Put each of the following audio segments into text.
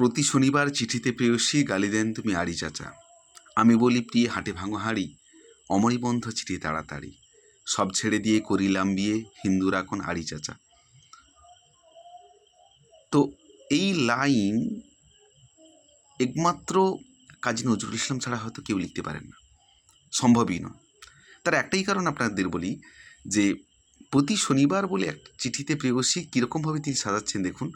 প্রতি শনিবার চিঠিতে প্রেয়সী গালি দেন তুমি আড়ি চাচা। আমি বলি, প্রিয়ে, হাটে ভাঙো হাড়ি। অমরিবন্ধ চিঠি তাড়াতাড়ি। সব ছেড়ে দিয়ে করিলাম বিয়ে, হিন্দুর এখন আড়ি চাচা। তো এই লাইন একমাত্র কাজী নজরুল ইসলাম ছাড়া হয়তো কেউ লিখতে পারেন না। সম্ভবই নয়। তার একটাই কারণ আপনাদের বলি যে, প্রতি শনিবার বলে এক চিঠিতে প্রেয়সী কীরকমভাবে তিনি সাজাচ্ছেন দেখুন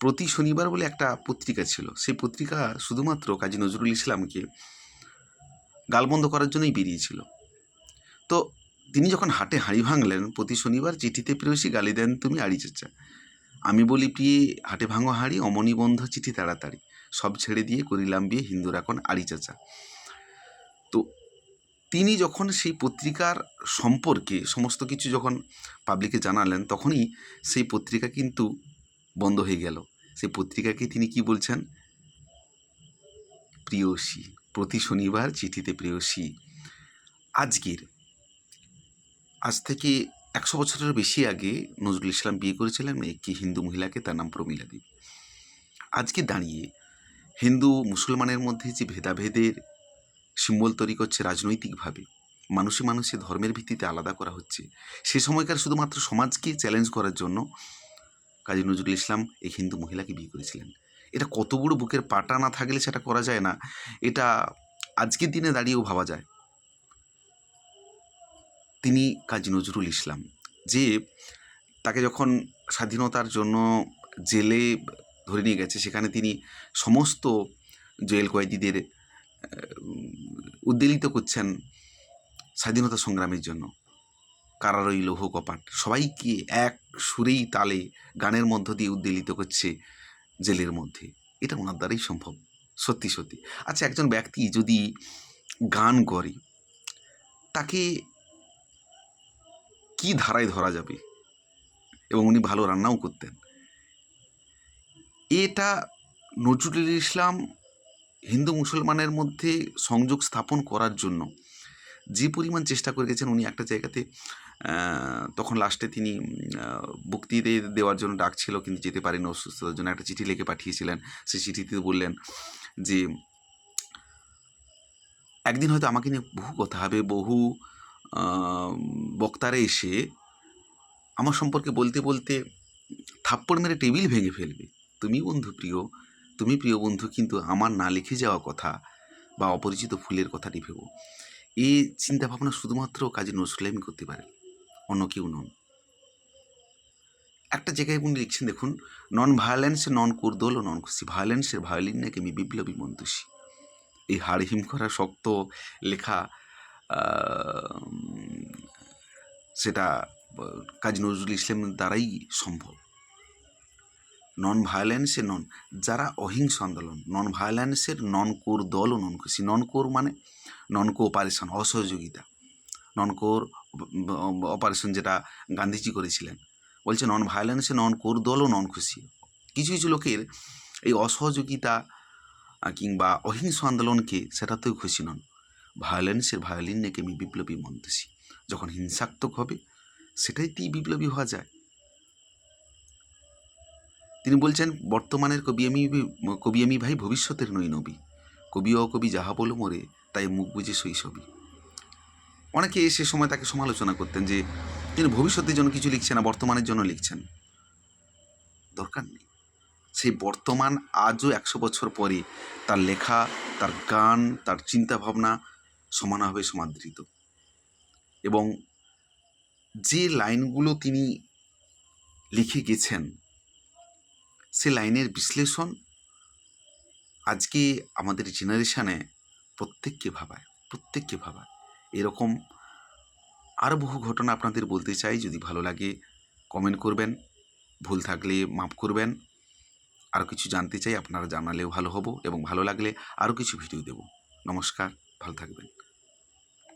প্রতি শনিবার বলে একটা পত্রিকা ছিল। সেই পত্রিকা শুধুমাত্র কাজী নজরুল ইসলামকে গালবন্ধ করার জন্যই বেরিয়েছিল। তো তিনি যখন হাটে হাঁড়ি ভাঙলেন, প্রতি শনিবার চিঠিতে প্রেয়সী গালি দেন, তুমি আড়ি চাচা। আমি বলি, প্রিয়ে, হাটে ভাঙো হাঁড়ি, অমনি বন্ধ চিঠি তাড়াতাড়ি। সব ছেড়ে দিয়ে করিলাম বিয়ে, হিন্দুর এখন আড়ি চাচা। তো তিনি যখন সেই পত্রিকার সম্পর্কে সমস্ত কিছু যখন পাবলিকে জানালেন, তখনই সেই পত্রিকা কিন্তু বন্ধ হয়ে গেল। সেই পত্রিকাকে তিনি কি বলছেন? প্রিয়সী। প্রতি শনিবার চিঠিতে প্রেয়সী। আজকের। আজ থেকে একশো বছরের বেশি আগে নজরুল ইসলাম বিয়ে করেছিলেন একটি হিন্দু মহিলাকে, তার নাম প্রমীলা দেবী। আজকে দাঁড়িয়ে হিন্দু মুসলমানের মধ্যে যে ভেদাভেদের সিম্বল তৈরি করছে রাজনৈতিকভাবে, মানুষে মানুষে ধর্মের ভিত্তিতে আলাদা করা হচ্ছে, সে সময়কার শুধুমাত্র সমাজকে চ্যালেঞ্জ করার জন্য কাজী নজরুল ইসলাম এই হিন্দু মহিলাকে বিয়ে করেছিলেন। এটা কত বুকের পাটা না থাকলে সেটা করা যায় না। এটা আজকের দিনে দাঁড়িয়েও ভাবা যায়। তিনি কাজী নজরুল ইসলাম যে তাকে যখন স্বাধীনতার জন্য জেলে ধরে নিয়ে গেছে, সেখানে তিনি সমস্ত জেল কয়েদিদের উদ্বেলিত করছেন স্বাধীনতা সংগ্রামের জন্য। কারারই লৌহ কপাট, সবাইকে এক সুরেই তালে গানের মধ্য দিয়ে উদ্বেলিত করছে জেলের মধ্যে। এটা ওনার দ্বারাই সম্ভব। সত্যি সত্যি। আচ্ছা একজন ব্যক্তি যদি গান করে, তাকে কি ধারায় ধরা যাবে? এবং উনি ভালো রান্নাও করতেন। এটা নজরুল ইসলাম হিন্দু মুসলমানের মধ্যে সংযোগ স্থাপন করার জন্য যে পরিমাণ চেষ্টা করে গেছেন, উনি একটা জায়গাতে তখন লাস্টে তিনি মুক্তি দেওয়ার জন্য ডাকছিল, কিন্তু যেতে পারেন অসুস্থতার জন্য। একটা চিঠি লিখে পাঠিয়েছিলেন। সেই চিঠিতে বললেন যে, একদিন হয়তো আমাকে নিয়ে বহু কথা হবে, বহু বক্তারা এসে আমার সম্পর্কে বলতে বলতে থাপ্পড় মেরে টেবিল ভেঙে ফেলবে। তুমি বন্ধু প্রিয়, তুমি প্রিয় বন্ধু, কিন্তু আমার না লিখে যাওয়া কথা বা অপরিচিত ফুলের কথাটি ভেবো এই চিন্তাভাবনা শুধুমাত্র কাজী নজরুলাইমি করতে পারে অন্য কেউ নন। একটা জায়গায় উনি লিখছেন, দেখুন নন ভায়োলেন্স নন কুর্দোল ও নন খুশি ভায়োলেন্সের ভায়োলিন নাকি আমি বিপ্লবী মন্তুষী। এই হাড় হিম করা শক্ত লেখা সেটা কাজী নজরুল ইসলামের দ্বারাই সম্ভব। নন ভায়োলেন্সের নন যারা অহিংস আন্দোলন নন ভায়োলেন্সের নন কোর দল ও নন খুশি নন কোর মানে নন কো অপারেশন অসহযোগিতা। নন কোর অপারেশন যেটা গান্ধীজি করেছিলেন। বলছে নন ভায়োলেন্সে নন কোর দল ও নন খুশি কিছু কিছু লোকের এই অসহযোগিতা কিংবা অহিংস আন্দোলনকে সেটাতেও খুশি নন। ভায়োলেন্সের ভায়োলিন নেকে আমি বিপ্লবী মন্তেছি যখন হিংসাত্মক হবে সেটাই সেটাইতেই বিপ্লবী হওয়া যায়। তিনি বলছেন, বর্তমানের কবি আমি কবি আমি ভাই ভবিষ্যতের নই নবী কবি ও কবি যাহা বলো মরে, তাই মুখ বুঝে শৈশবী। অনেকে সে সময় তাকে সমালোচনা করতেন যে, তিনি ভবিষ্যতের জন্য কিছু লিখছেন না, বর্তমানের জন্য লিখছেন। দরকার নেই। সেই বর্তমান আজও একশো বছর পরে তার লেখা, তার গান, তার চিন্তাভাবনা সমানভাবে সমাদৃত। এবং যে লাইনগুলো তিনি লিখে গেছেন, সে লাইনের বিশ্লেষণ আজকে আমাদের জেনারেশানে প্রত্যেককে ভাবায় প্রত্যেককে ভাবায়। এরকম আরও বহু ঘটনা আপনাদের বলতে চাই, যদি ভালো লাগে কমেন্ট করবেন। ভুল থাকলে মাফ করবেন। আরও কিছু জানতে চাই, আপনারা জানালেও ভালো হব এবং ভালো লাগলে আরও কিছু ভিডিও দেব। নমস্কার, ভালো থাকবেন।